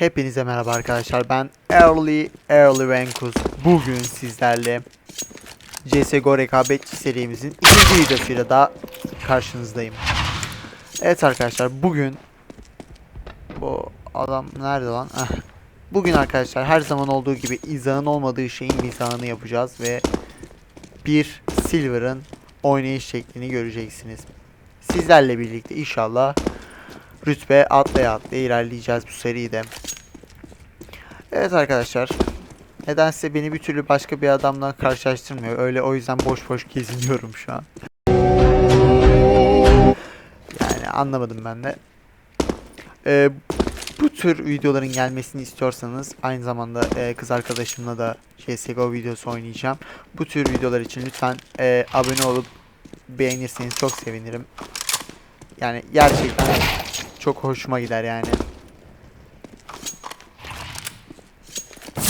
Hepinize merhaba arkadaşlar. Ben Early Early Venkus. Bugün sizlerle CSGO rekabetçi serimizin ikinci videosuyla daha karşınızdayım. Evet arkadaşlar bugün bu adam nerede lan? Ah. Bugün arkadaşlar her zaman olduğu gibi izahın olmadığı şeyin mizahını yapacağız ve bir Silver'ın oynayış şeklini göreceksiniz. Sizlerle birlikte inşallah rütbe atlaya atlaya ilerleyeceğiz bu seride. Evet arkadaşlar. Nedense beni bir türlü başka bir adamla karşılaştırmıyor. Öyle o yüzden boş boş geziniyorum şu an. Yani anlamadım ben de. Ee, bu tür videoların gelmesini istiyorsanız aynı zamanda e, kız arkadaşımla da CSGO videosu oynayacağım. Bu tür videolar için lütfen e, abone olup beğenirseniz çok sevinirim. Yani gerçekten çok hoşuma gider yani.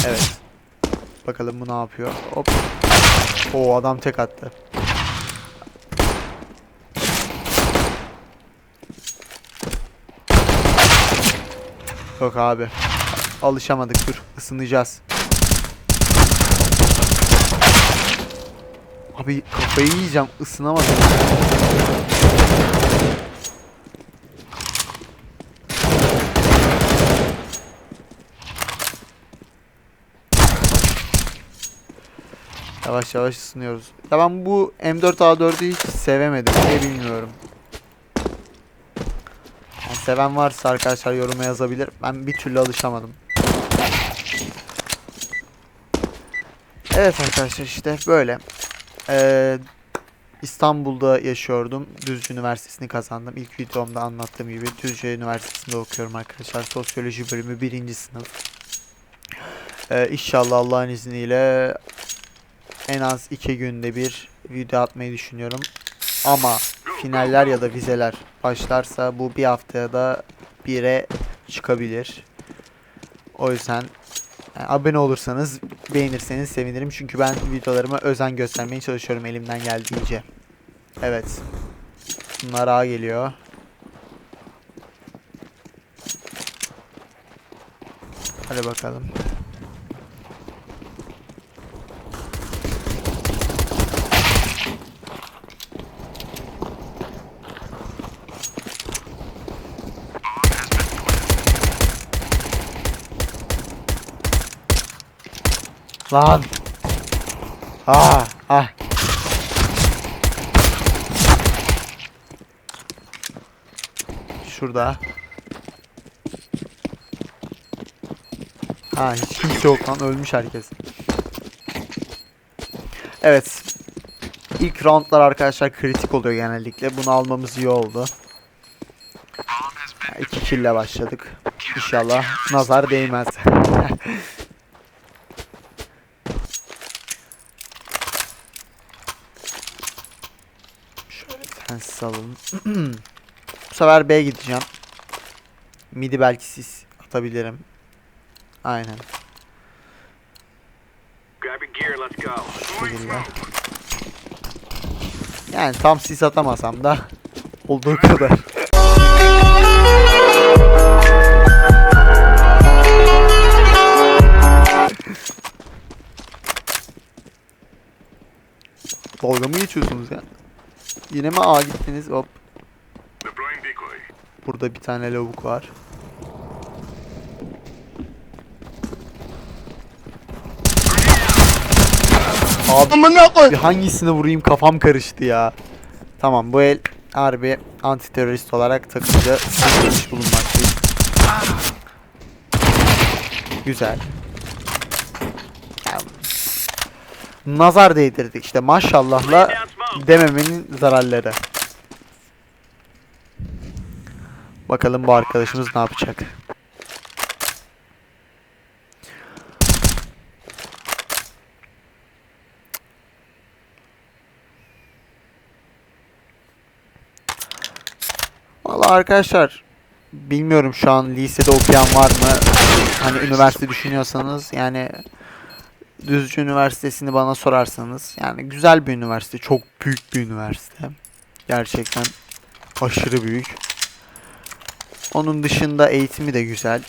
Evet. Bakalım bu ne yapıyor. Hop. O adam tek attı. Yok abi. Alışamadık dur. ısınacağız. Abi kafayı yiyeceğim. ısınamadım. Yavaş yavaş ısınıyoruz. Ya ben bu M4A4'ü hiç sevemedim. Ne bilmiyorum. Yani seven varsa arkadaşlar yoruma yazabilir. Ben bir türlü alışamadım. Evet arkadaşlar işte böyle. Ee, İstanbul'da yaşıyordum. Düzce Üniversitesi'ni kazandım. İlk videomda anlattığım gibi Düzce Üniversitesi'nde okuyorum arkadaşlar. Sosyoloji bölümü birinci sınıf. Ee, inşallah Allah'ın izniyle en az iki günde bir video atmayı düşünüyorum. Ama finaller ya da vizeler başlarsa bu bir haftaya da bire çıkabilir. O yüzden yani abone olursanız beğenirseniz sevinirim. Çünkü ben videolarıma özen göstermeye çalışıyorum elimden geldiğince. Evet. Bunlar A geliyor. Hadi bakalım. Lan. Ah, ah. Şurada. Ha hiç kimse yok lan ölmüş herkes. Evet. İlk roundlar arkadaşlar kritik oluyor genellikle. Bunu almamız iyi oldu. İki kill ile başladık. İnşallah nazar değmez. Şöyle sensiz alalım. Bu sefer B gideceğim. Midi belki siz atabilirim. Aynen. Şekilde. Yani tam sis atamasam da olduğu kadar. Dalga mı geçiyorsunuz ya? Yine mi A gittiniz? Hop. Deploying decoy. Burada bir tane lavuk var. Abi bir hangisini vurayım kafam karıştı ya. Tamam bu el harbi anti terörist olarak takımda seçilmiş bulunmaktayım. Güzel. Nazar değdirdik işte maşallahla dememenin zararları. Bakalım bu arkadaşımız ne yapacak. Valla arkadaşlar bilmiyorum şu an lisede okuyan var mı? Hani üniversite düşünüyorsanız yani Düzce Üniversitesi'ni bana sorarsanız yani güzel bir üniversite, çok büyük bir üniversite. Gerçekten aşırı büyük. Onun dışında eğitimi de güzel.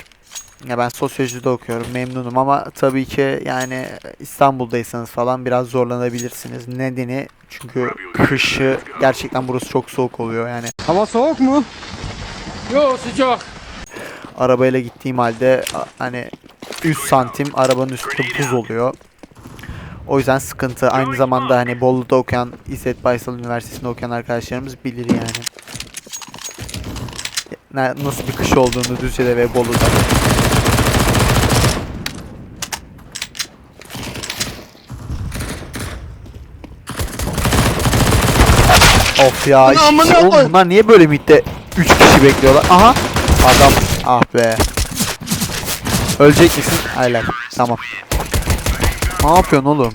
Ya ben sosyolojide okuyorum memnunum ama tabii ki yani İstanbul'daysanız falan biraz zorlanabilirsiniz. Nedeni çünkü kışı gerçekten burası çok soğuk oluyor yani. Hava soğuk mu? Yo sıcak. Arabayla gittiğim halde hani 3 santim arabanın üstü buz oluyor. O yüzden sıkıntı. Aynı zamanda hani Bolu'da okuyan, İzzet Baysal Üniversitesi'nde okuyan arkadaşlarımız bilir yani. Nasıl bir kış olduğunu Düzce'de ve Bolu'da. Of ya. iki amına kişi- Oğlum bunlar niye böyle midde 3 kişi bekliyorlar? Aha. Adam. Ah be. Ölecek misin? Aynen. Tamam. Ne yapıyorsun oğlum?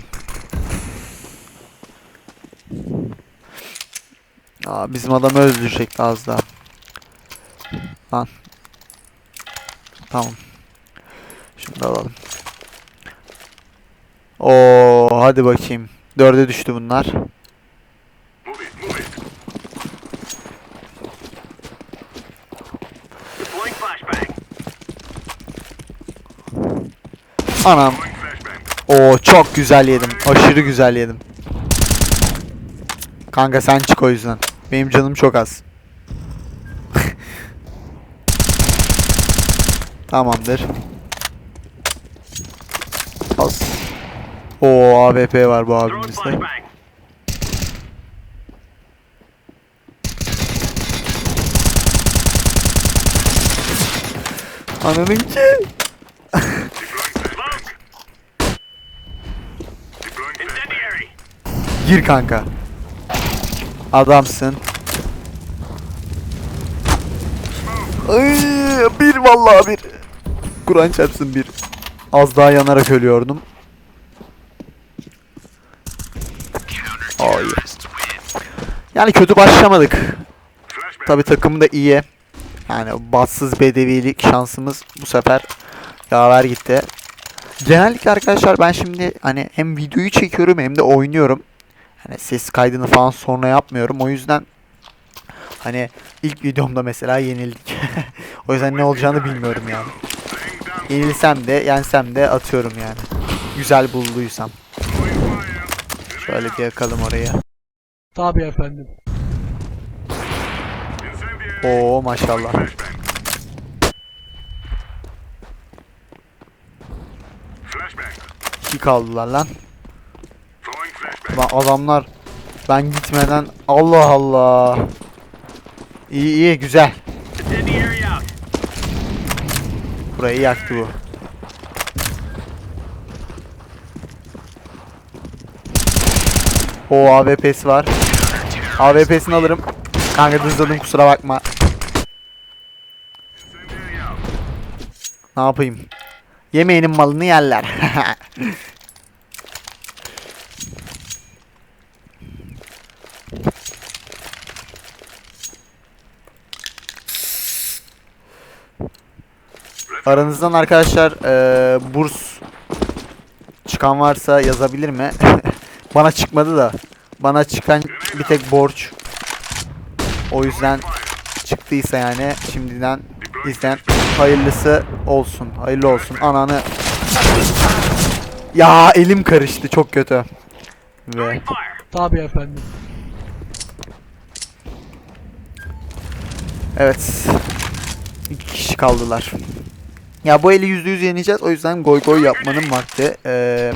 Aa, bizim adamı öldürecekti az daha. Lan. Tamam. Da alalım. Oo, hadi bakayım. Dörde düştü bunlar. Deploying flashbang. Anam. Oo çok güzel yedim. Aşırı güzel yedim. Kanka sen çık o yüzden. Benim canım çok az. Tamamdır. Az. Oo AWP var bu abimizde. Ananın ki. Deploying smoke. Deploying Incendiary. Gir kanka. Adamsın. Ay, bir vallahi bir. Kur'an çarpsın bir. Az daha yanarak ölüyordum. Hayır. Yani kötü başlamadık. Tabi takım da iyi. Yani batsız bedevilik şansımız bu sefer yaver gitti. Genellikle arkadaşlar ben şimdi hani hem videoyu çekiyorum hem de oynuyorum. Hani ses kaydını falan sonra yapmıyorum. O yüzden hani ilk videomda mesela yenildik. o yüzden ne olacağını bilmiyorum yani. Yenilsem de yensem de atıyorum yani. Güzel bulduysam. Şöyle bir yakalım orayı. Tabii efendim. Oo maşallah. İki kaldılar lan. Lan adamlar ben gitmeden Allah Allah. İyi iyi güzel. Burayı yaktı bu. O AWP'si var. AWP'sini alırım. Kanka hızladım kusura bakma. Ne yapayım? Yemeğinin malını yerler. Aranızdan arkadaşlar eee, burs çıkan varsa yazabilir mi? Bana çıkmadı da. Bana çıkan bir tek borç. O yüzden çıktıysa yani şimdiden izleyen hayırlısı olsun. Hayırlı olsun. Ananı. Ya elim karıştı çok kötü. Ve. Tabii efendim. evet. İki kişi kaldılar. Ya bu eli yüzde yüz yeneceğiz. O yüzden goy goy yapmanın vakti. Ee,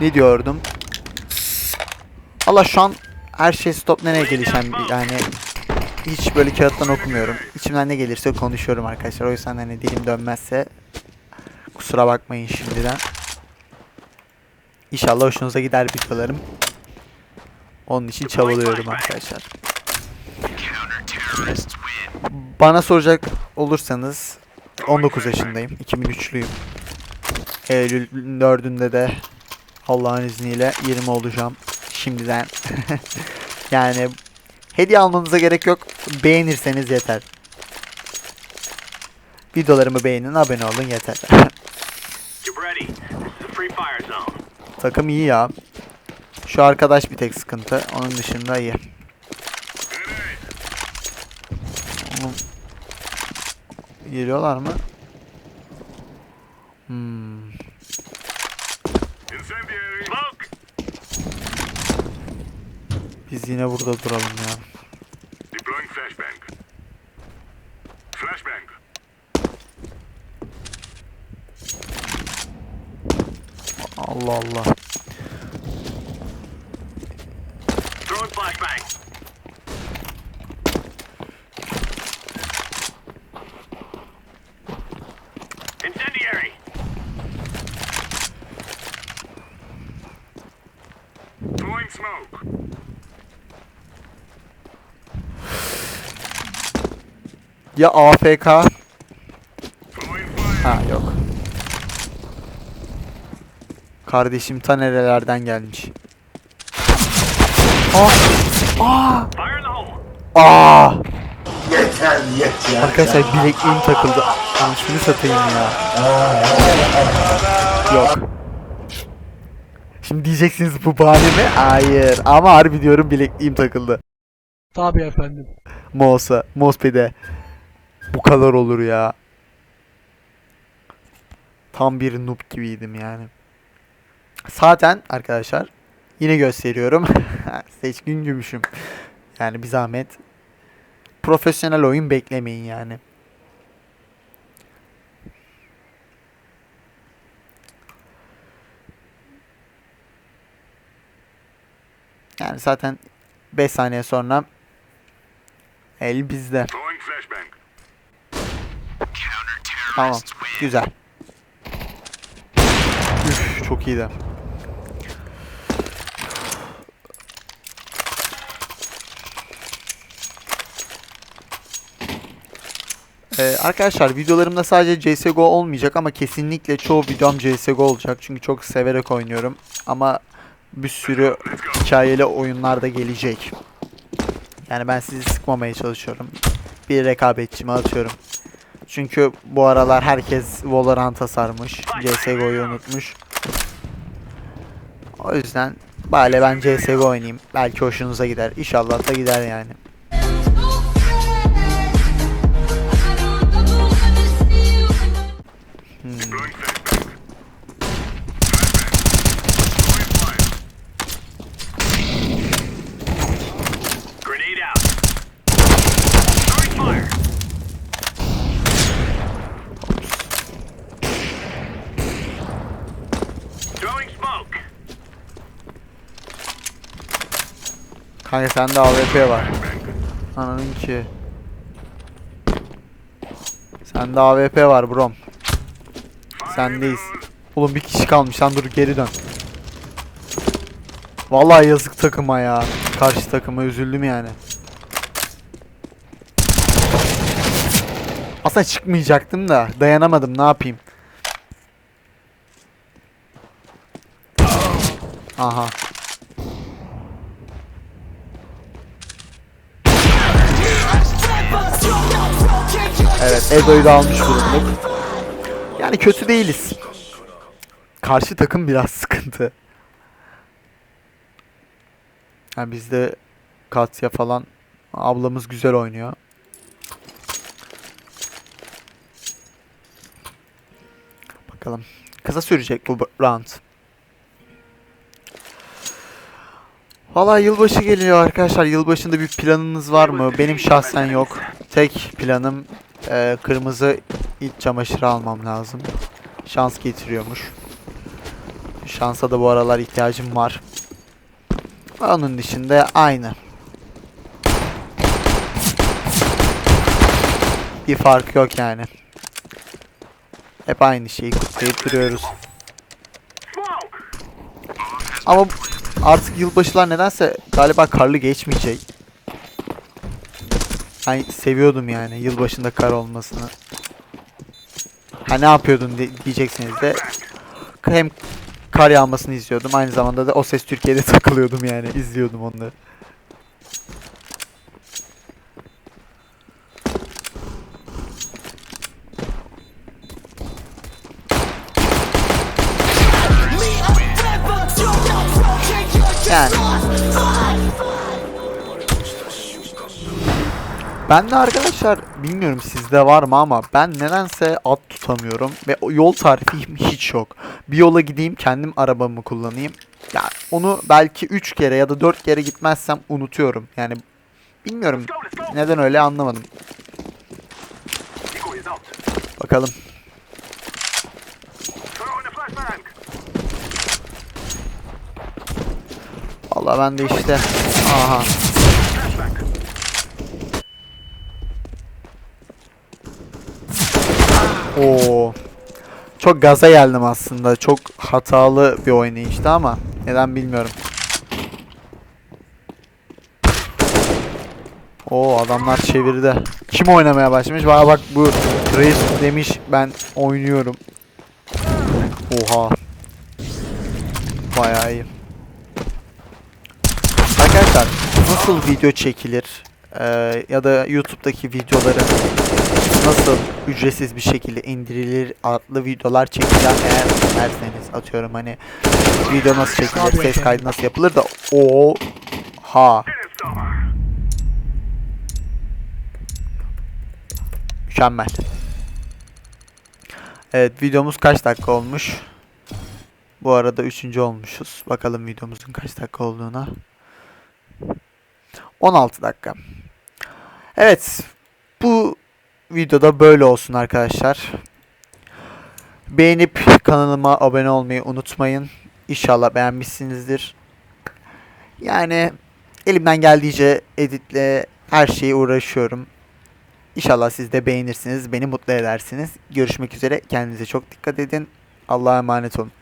ne diyordum? Allah şu an her şey stop nereye gelişen yani hiç böyle kağıttan okumuyorum. İçimden ne gelirse konuşuyorum arkadaşlar. O yüzden hani dilim dönmezse kusura bakmayın şimdiden. İnşallah hoşunuza gider videolarım. Onun için çabalıyorum arkadaşlar. Bana soracak olursanız 19 yaşındayım. 2003'lüyüm. Eylül 4'ünde de Allah'ın izniyle 20 olacağım. Şimdiden. yani hediye almanıza gerek yok. Beğenirseniz yeter. Videolarımı beğenin, abone olun yeter. Takım iyi ya. Şu arkadaş bir tek sıkıntı. Onun dışında iyi. Geliyorlar mı? Hmm. Biz yine burada duralım ya. Allah Allah. Ya AFK? Ha yok. Kardeşim ta nerelerden gelmiş. Aa! Aa! İn the hole. Aa! Yeter yeter. Arkadaşlar bilekliğim takıldı. Anasını satayım ya. Yok. Şimdi diyeceksiniz bu bahane mi? Hayır. Ama harbi diyorum bilekliğim takıldı. Tabii efendim. Mouse'a, mousepad'e. Bu kadar olur ya. Tam bir noob gibiydim yani. Zaten arkadaşlar yine gösteriyorum. Seçkin gümüşüm. Yani bir zahmet. Profesyonel oyun beklemeyin yani. Yani zaten 5 saniye sonra el bizde. Tamam. Güzel. Üf, çok iyiydi. Ee, arkadaşlar videolarımda sadece CSGO olmayacak ama kesinlikle çoğu videom CSGO olacak. Çünkü çok severek oynuyorum. Ama bir sürü hikayeli oyunlar da gelecek. Yani ben sizi sıkmamaya çalışıyorum. Bir rekabetçimi atıyorum. Çünkü bu aralar herkes Valorant'a sarmış. CSGO'yu unutmuş. O yüzden bari ben CSGO oynayayım. Belki hoşunuza gider. İnşallah da gider yani. Kanka sende AWP var. Ananın ki. Sende AWP var brom. Sendeyiz. Oğlum bir kişi kalmış lan dur geri dön. Vallahi yazık takıma ya. Karşı takıma üzüldüm yani. Aslında çıkmayacaktım da dayanamadım ne yapayım. Aha. Edo'yu da almış bulunduk. Yani kötü değiliz. Karşı takım biraz sıkıntı. Yani bizde Katya falan ablamız güzel oynuyor. Bakalım. Kısa sürecek bu round. Valla yılbaşı geliyor arkadaşlar. Yılbaşında bir planınız var mı? Benim şahsen yok. Tek planım e, kırmızı iç çamaşırı almam lazım. Şans getiriyormuş. Şansa da bu aralar ihtiyacım var. Onun dışında aynı. Bir fark yok yani. Hep aynı şeyi kutlayıp duruyoruz. Ama artık yılbaşılar nedense galiba karlı geçmeyecek. Ben seviyordum yani yılbaşında kar olmasını. Ha ne yapıyordun diyeceksiniz de hem kar yağmasını izliyordum aynı zamanda da O Ses Türkiye'de takılıyordum yani izliyordum onları. Yani Ben de arkadaşlar bilmiyorum sizde var mı ama ben nedense at tutamıyorum ve yol tarifi hiç yok. Bir yola gideyim kendim arabamı kullanayım. Ya onu belki 3 kere ya da 4 kere gitmezsem unutuyorum. Yani bilmiyorum neden öyle anlamadım. Bakalım. Throw in a flashbang. Vallahi ben de işte aha Flashbang. Oo. Çok gaza geldim aslında. Çok hatalı bir oynayıştı ama neden bilmiyorum. Oo adamlar çevirdi. Kim oynamaya başlamış? Bana bak bu reis demiş ben oynuyorum. Oha. Bayağı iyi. Arkadaşlar nasıl video çekilir? Ee, ya da YouTube'daki videoları nasıl ücretsiz bir şekilde indirilir adlı videolar çekeceğim eğer isterseniz atıyorum hani video nasıl çekilir ses kaydı nasıl yapılır da o ha mükemmel. Evet videomuz kaç dakika olmuş? Bu arada üçüncü olmuşuz. Bakalım videomuzun kaç dakika olduğuna. 16 dakika. Evet. Bu videoda böyle olsun arkadaşlar. Beğenip kanalıma abone olmayı unutmayın. İnşallah beğenmişsinizdir. Yani elimden geldiğince editle her şeye uğraşıyorum. İnşallah siz de beğenirsiniz, beni mutlu edersiniz. Görüşmek üzere. Kendinize çok dikkat edin. Allah'a emanet olun.